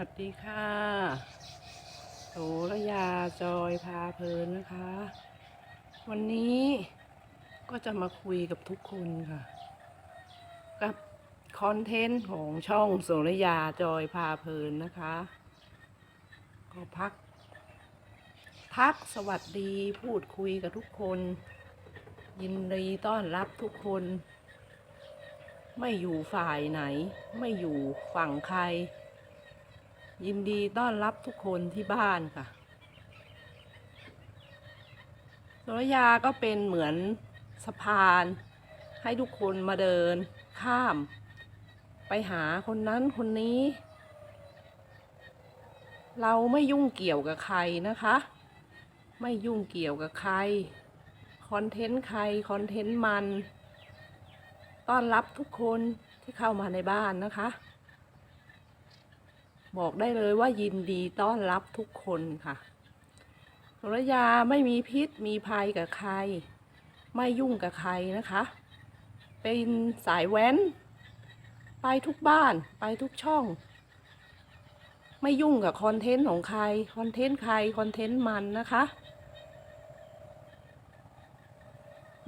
วัสดีค่ะโสระยาจอยพาเพลินนะคะ วันนี้ก็จะมาคุยกับทุกคนค่ะ กับคอนเทนต์ของช่องโสระยาจอยพาเพลินนะคะ ก็พัก ทักสวัสดีพูดคุยกับทุกคน ยินดีต้อนรับทุกคน ไม่อยู่ฝ่ายไหน ไม่อยู่ฝั่งใคร ยินดีต้อนรับทุกคนที่บ้านค่ะโสรยาก็เป็นเหมือนสะพาน ให้ทุกคนมาเดินข้าม ไปหาคนนั้นคนนี้ เราไม่ยุ่งเกี่ยวกับใครนะคะ ไม่ยุ่งเกี่ยวกับใคร คอนเทนต์ใคร คอนเทนต์มัน ต้อนรับทุกคนที่เข้ามาในบ้านนะคะ บอกได้เลยว่ายินดีต้อนรับทุกคนค่ะโสรยาไม่มีพิษมีภัยกับใคร ไม่ยุ่งกับใครนะคะ เป็นสายแว้น ไปทุกบ้านไปทุกช่อง ไม่ยุ่งกับคอนเทนต์ของใคร คอนเทนต์ใคร คอนเทนต์มันนะคะ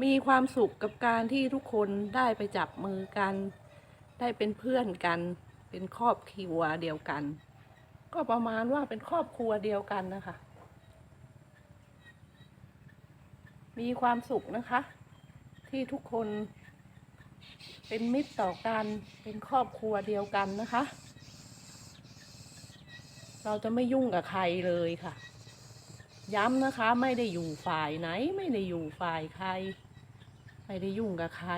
มีความสุขกับการที่ทุกคนได้ไปจับมือกัน ได้เป็นเพื่อนกัน เป็นครอบครัวเดียวกัน ก็ประมาณว่าเป็นครอบครัวเดียวกันนะคะ มีความสุขนะคะ ที่ทุกคนเป็นมิตรต่อกันเป็นครอบครัวเดียวกันนะคะ เราจะไม่ยุ่งกับใครเลยค่ะ ย้ำนะคะไม่ได้อยู่ฝ่ายไหน ไม่ได้อยู่ฝ่ายใคร ไม่ได้ยุ่งกับใคร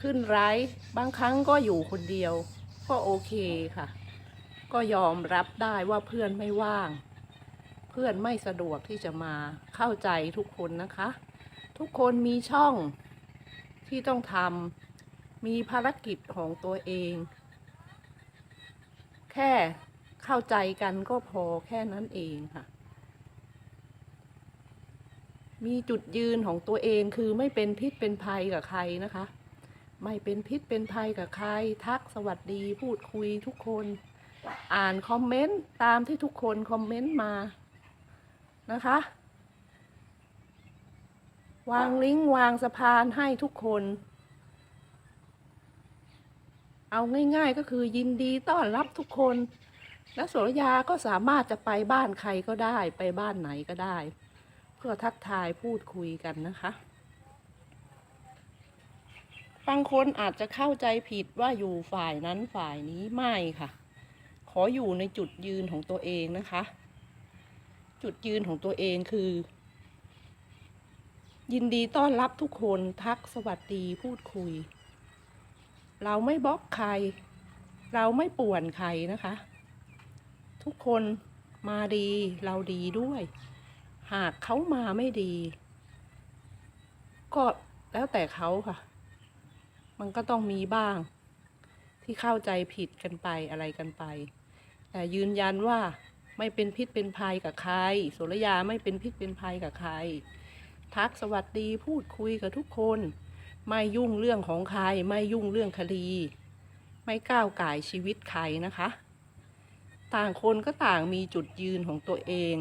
ขึ้นไร้บางครั้งก็อยู่คนเดียว ก็โอเคค่ะ ก็ยอมรับได้ว่าเพื่อนไม่ว่าง เพื่อนไม่สะดวกที่จะมาเข้าใจทุกคนนะคะ ทุกคนมีช่องที่ต้องทำมีภารกิจของตัวเอง แค่เข้าใจกันก็พอแค่นั้นเองค่ะ มีจุดยืนของตัวเองคือไม่เป็นพิษเป็นภัยกับใครนะคะ ไม่เป็นพิษเป็นภัยกับใคร ทักสวัสดีพูดคุยทุกคน อ่านคอมเมนต์ตามที่ทุกคนคอมเมนต์มานะคะ วางลิงก์วางสะพานให้ทุกคน เอาง่ายๆก็คือยินดีต้อนรับทุกคน และโสรยาก็สามารถจะไปบ้านใครก็ได้ไปบ้านไหนก็ได้ เพื่อทักทายพูดคุยกันนะคะ บางคนอาจจะเข้าใจผิดว่าอยู่ฝ่ายนั้นฝ่ายนี้ไม่ค่ะ ขออยู่ในจุดยืนของตัวเองนะคะ จุดยืนของตัวเองคือ ยินดีต้อนรับทุกคนทักสวัสดีพูดคุย เราไม่บล็อกใคร เราไม่ป่วนใครนะคะ ทุกคนมาดีเราดีด้วย หากเขามาไม่ดี ก็แล้วแต่เขาค่ะ มันก็ต้องมีบ้าง ที่เข้าใจผิดกันไปอะไรกันไป แต่ยืนยันว่าไม่เป็นพิษเป็นภัยกับใครโสรยาไม่เป็นพิษเป็นภัยกับใคร ทักสวัสดีพูดคุยกับทุกคน ไม่ยุ่งเรื่องของใคร ไม่ยุ่งเรื่องคดี ไม่ก้าวไก่ชีวิตใครนะคะ ต่างคนก็ต่างมีจุดยืนของตัวเอง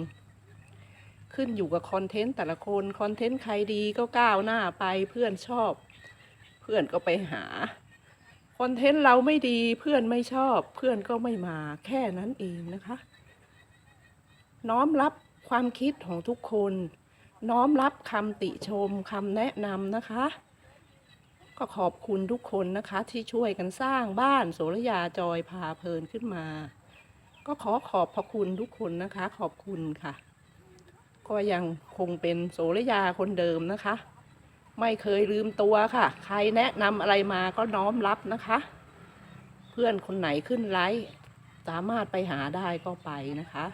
ขึ้นอยู่กับคอนเทนต์แต่ละคน คอนเทนต์ใครดีก็ก้าวหน้าไปเพื่อนชอบ พื่อนก็ไปหาคอนเทนต์เราไม่ดีเพื่อนไม่ชอบ เพื่อนก็ไม่มาแค่นั้นเองนะคะ น้อมรับความคิดของทุกคน น้อมรับคำติชมคำแนะนำนะคะ ก็ขอบคุณทุกคนนะคะ ที่ช่วยกันสร้างบ้านโสระยาจอยพาเพลินขึ้นมา ก็ขอขอบพระคุณทุกคนนะคะ ขอบคุณค่ะ ก็ยังคงเป็นโสระยาคนเดิมนะคะ ไม่เคยลืมตัวค่ะ ใครแนะนำอะไรมาก็น้อมรับนะคะ เพื่อนคนไหนขึ้นไลฟ์สามารถไปหาได้ก็ไปนะคะ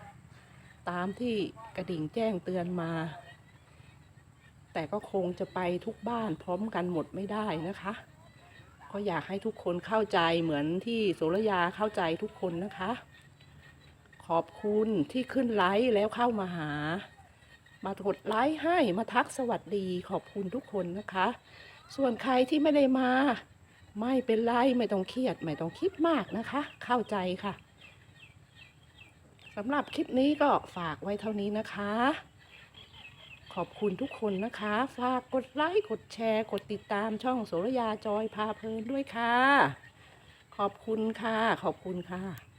ตามที่กระดิ่งแจ้งเตือนมา แต่ก็คงจะไปทุกบ้านพร้อมกันหมดไม่ได้นะคะ ก็อยากให้ทุกคนเข้าใจเหมือนที่โสรยาเข้าใจทุกคนนะคะ ขอบคุณที่ขึ้นไลฟ์แล้วเข้ามาหา มากดไลค์ให้มาทักสวัสดีขอบคุณทุกคนนะคะ ส่วนใครที่ไม่ได้มา ไม่เป็นไรไม่ต้องเครียด ไม่ต้องคิดมากนะคะ เข้าใจค่ะสำหรับคลิปนี้ก็ฝากไว้เท่านี้นะคะ ขอบคุณทุกคนนะคะ ฝากกดไลค์กดแชร์ กดติดตามช่องโสรยาจอยพาเพลินด้วยค่ะ ขอบคุณค่ะ ขอบคุณค่ะ